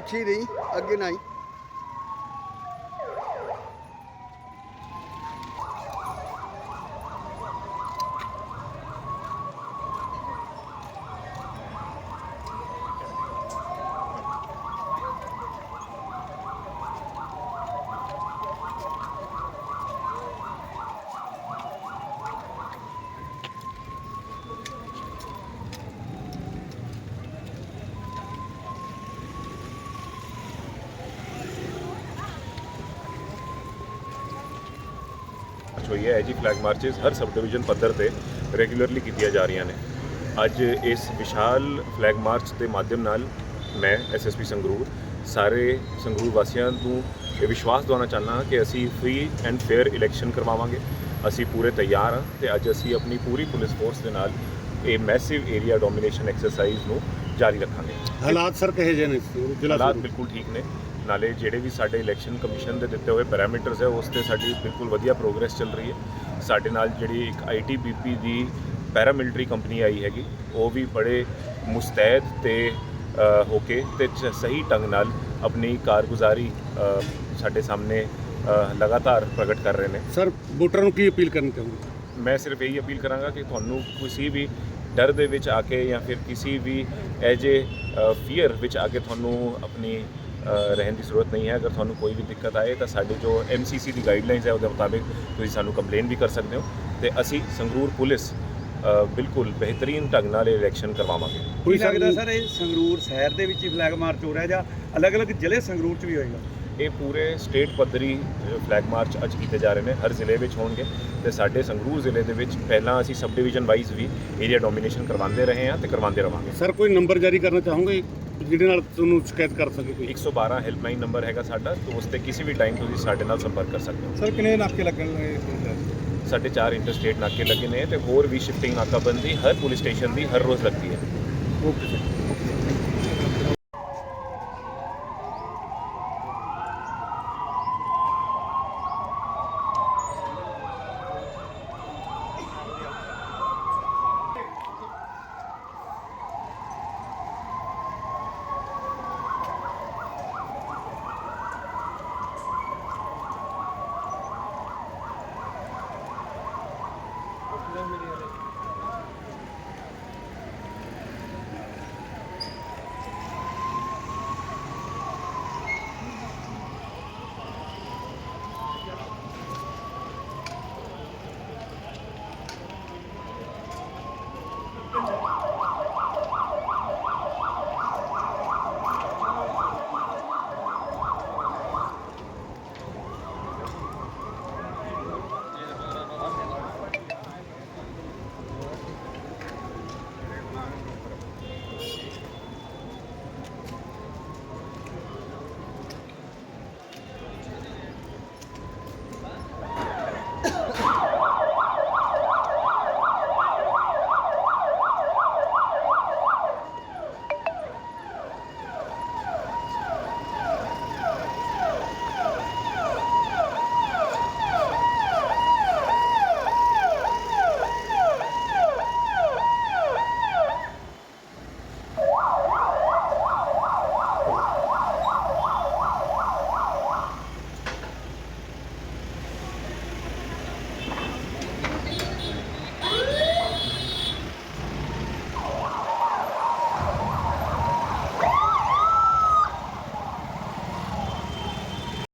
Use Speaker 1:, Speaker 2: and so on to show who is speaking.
Speaker 1: ਪਿੱਛੇ ਨਹੀਂ ਅੱਗੇ ਨਹੀਂ
Speaker 2: ਹੋਈ ਹੈ ਜੀ ਫਲੈਗ ਮਾਰਚਸ ਹਰ ਸਬ ਡਿਵੀਜ਼ਨ ਪੱਧਰ ਤੇ ਰੈਗੂਲਰਲੀ ਕੀਤੀਆਂ ਜਾ ਰਹੀਆਂ ਨੇ। ਅੱਜ ਇਸ ਵਿਸ਼ਾਲ ਫਲੈਗ ਮਾਰਚ ਦੇ ਮਾਧਿਅਮ ਨਾਲ ਮੈਂ ਐਸਐਸਪੀ ਸੰਗਰੂਰ ਸਾਰੇ ਸੰਗਰੂਰ ਵਾਸੀਆਂ ਨੂੰ ਇਹ ਵਿਸ਼ਵਾਸ ਦਿਵਾਉਣਾ ਚਾਹੁੰਦਾ ਹਾਂ ਕਿ ਅਸੀਂ ਫ੍ਰੀ ਐਂਡ ਫੇਅਰ ਇਲੈਕਸ਼ਨ ਕਰਵਾਵਾਂਗੇ। ਅਸੀਂ ਪੂਰੇ ਤਿਆਰ ਹਾਂ ਤੇ ਅੱਜ ਅਸੀਂ ਆਪਣੀ ਪੂਰੀ ਪੁਲਿਸ ਫੋਰਸ ਦੇ ਨਾਲ ਇਹ ਮੈਸਿਵ ਏਰੀਆ ਡੋਮੀਨੇਸ਼ਨ ਐਕਸਰਸਾਈਜ਼ ਨੂੰ ਜਾਰੀ ਰੱਖਾਂਗੇ।
Speaker 3: ਹਾਲਾਤ ਸਰ ਕਹੇ ਜੇ ਨੇ? ਜ਼ਿਲ੍ਹਾ
Speaker 2: ਹਾਲਾਤ। ਬਿਲਕੁਲ ਠੀਕ ਨੇ। ਨਾਲੇ ਜਿਹੜੇ ਵੀ ਸਾਡੇ ਇਲੈਕਸ਼ਨ ਕਮਿਸ਼ਨ ਦੇ ਦਿੱਤੇ ਹੋਏ ਪੈਰਾਮੀਟਰਸ ਹੈ ਉਸ ਤੇ ਸਾਡੀ ਬਿਲਕੁਲ ਵਧੀਆ ਪ੍ਰੋਗਰੈਸ ਚੱਲ ਰਹੀ ਹੈ। ਸਾਡੇ ਨਾਲ ਜਿਹੜੀ ਇੱਕ ਆਈਟੀਬੀਪੀ ਦੀ ਪੈਰਾਮਿਲਟਰੀ ਕੰਪਨੀ ਆਈ ਹੈਗੀ ਉਹ ਵੀ ਬੜੇ ਮੁਸਤੈਦ ਤੇ ਹੋ ਕੇ ਤੇ ਸਹੀ ਢੰਗ ਨਾਲ ਆਪਣੀ ਕਾਰਗੁਜ਼ਾਰੀ ਸਾਡੇ ਸਾਹਮਣੇ ਲਗਾਤਾਰ ਪ੍ਰਗਟ ਕਰ ਰਹੇ ਨੇ।
Speaker 3: ਸਰ ਵੋਟਰਾਂ ਨੂੰ ਕੀ ਅਪੀਲ ਕਰਨੀ ਚਾਹੁੰਦੇ
Speaker 2: ਮੈਂ ਸਿਰਫ ਇਹੀ ਅਪੀਲ ਕਰਾਂਗਾ ਕਿ ਤੁਹਾਨੂੰ ਕਿਸੇ ਵੀ ਡਰ ਦੇ ਵਿੱਚ ਆ ਕੇ ਜਾਂ ਫਿਰ ਕਿਸੇ ਵੀ ਐਜੇ ਫੀਅਰ ਵਿੱਚ ਆ ਕੇ ਤੁਹਾਨੂੰ ਆਪਣੀ ਰਹਿਣ ਦੀ ਜ਼ਰੂਰਤ ਨਹੀਂ ਹੈ। ਅਗਰ ਤੁਹਾਨੂੰ ਕੋਈ ਵੀ ਦਿੱਕਤ ਆਏ ਤਾਂ ਸਾਡੇ ਜੋ ਐਮਸੀਸੀ ਦੀ ਗਾਈਡਲਾਈਨਸ ਹੈ ਉਹਦੇ ਮੁਤਾਬਿਕ ਤੁਸੀਂ ਸਾਨੂੰ ਕੰਪਲੇਨ ਵੀ ਕਰ ਸਕਦੇ ਹੋ ਤੇ ਅਸੀਂ ਸੰਗਰੂਰ ਪੁਲਿਸ ਬਿਲਕੁਲ ਬਿਹਤਰੀਨ ਢੰਗ ਨਾਲ ਇਹ ਇਲੈਕਸ਼ਨ ਕਰਵਾਵਾਂਗੇ।
Speaker 4: ਕੀ ਲੱਗਦਾ ਸਰ ਇਹ ਸੰਗਰੂਰ ਸ਼ਹਿਰ ਦੇ ਵਿੱਚ ਹੀ ਫਲੈਗ ਮਾਰਚ ਹੋ ਰਿਹਾ ਜਾਂ ਅਲੱਗ-ਅਲੱਗ ਜ਼ਿਲ੍ਹੇ ਸੰਗਰੂਰ 'ਚ ਵੀ ਹੋਏਗਾ?
Speaker 2: ਇਹ ਪੂਰੇ ਸਟੇਟ ਪੱਧਰੀ ਫਲੈਗ ਮਾਰਚ ਅੱਜ ਕੀਤੇ ਜਾ ਰਹੇ ਨੇ। ਹਰ ਜ਼ਿਲ੍ਹੇ ਵਿੱਚ ਹੋਣਗੇ ਤੇ ਸਾਡੇ ਸੰਗਰੂਰ ਜ਼ਿਲ੍ਹੇ ਦੇ ਵਿੱਚ ਪਹਿਲਾਂ ਅਸੀਂ ਸਬ ਡਿਵੀਜ਼ਨ ਵਾਈਜ਼ ਵੀ ਏਰੀਆ ਡੋਮੀਨੇਸ਼ਨ ਕਰਵਾਉਂਦੇ ਰਹੇ ਹਾਂ ਤੇ ਕਰਵਾਉਂਦੇ ਰਵਾਂਗੇ।
Speaker 3: ਸਰ ਕੋਈ ਨੰਬਰ ਜਾਰੀ ਕਰਨਾ ਚਾਹੋਗੇ? ਜਿਹਦੇ ਨਾਲ ਤੁਹਾਨੂੰ ਸ਼ਿਕਾਇਤ ਕਰ ਸਕੇ ਕੋਈ?
Speaker 2: 112 ਹੈਲਪਲਾਈਨ ਨੰਬਰ ਹੈਗਾ ਸਾਡਾ ਤੇ ਉਸ ਤੇ ਕਿਸੇ ਵੀ ਟਾਈਮ ਤੁਸੀਂ ਸਾਡੇ ਨਾਲ ਸੰਪਰਕ ਕਰ ਸਕਦੇ ਹੋ।
Speaker 4: ਸਰ ਕਿੰਨੇ ਨਾਕੇ ਲੱਗਣ ਲੱਗੇ
Speaker 2: ਸਾਡੇ ਚਾਰ ਇੰਟਰਸਟੇਟ ਨਾਕੇ ਲੱਗੇ ਨੇ ਤੇ ਹੋਰ ਵੀ ਸ਼ਿਫਟਿੰਗ ਨਾਕਾਬੰਦੀ ਹਰ ਪੁਲਿਸ ਸਟੇਸ਼ਨ ਦੀ ਹਰ ਰੋਜ਼ ਲੱਗਦੀ ਹੈ।
Speaker 3: Okay sir Güle güle.